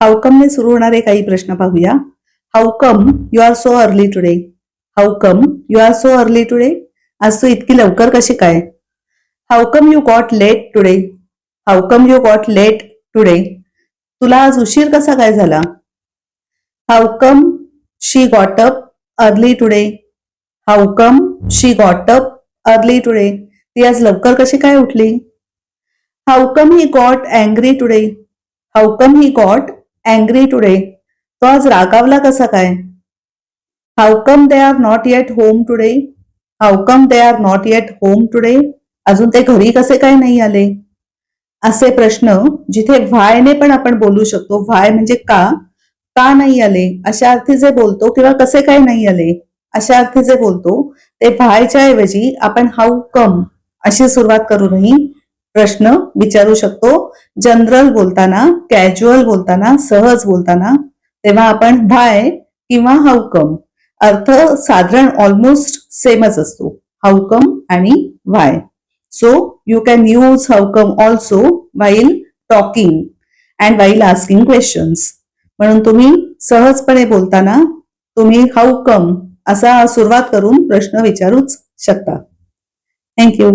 हाऊकमने सुरू होणारे काही प्रश्न पाहूया. How come you are so early today how come you are so early today आज तू इतकी लवकर कशी काय? How come you got late today how come you got late today तुला आज उशीर कसा काय झाला? How come she got up early today how come she got up early today ती आज लवकर कशी काय उठली? How come he got angry today how come he got angry today तो आज रागावला कसा काय? How come they are not yet home today how come they are not yet home today अजून ते घरी कसे काय नाही आले? असे प्रश्न जिथे व्हायने पण आपण बोलू शकतो. व्हाय म्हणजे का? का नाही आले? अशा अर्थी जे बोलतो किंवा कसे काय नाही आले? अशा अर्थी जे बोलतो ते व्हायच्या ऐवजी आपण हाऊ कम अशी सुरुवात करूनही प्रश्न विचारू शकतो. जनरल बोलताना कॅज्युअल बोलताना सहज बोलताना तेव्हा आपण बाय किंवा हाऊ कम अर्थ साधारण ऑलमोस्ट सेमच असतो. हाऊ कम आणि why so you can use how come also while talking and while asking questions म्हणून तुम्ही सहजपणे बोलताना तुम्ही हाऊ कम असा सुरुवात करून प्रश्न विचारूच शकता. थँक्यू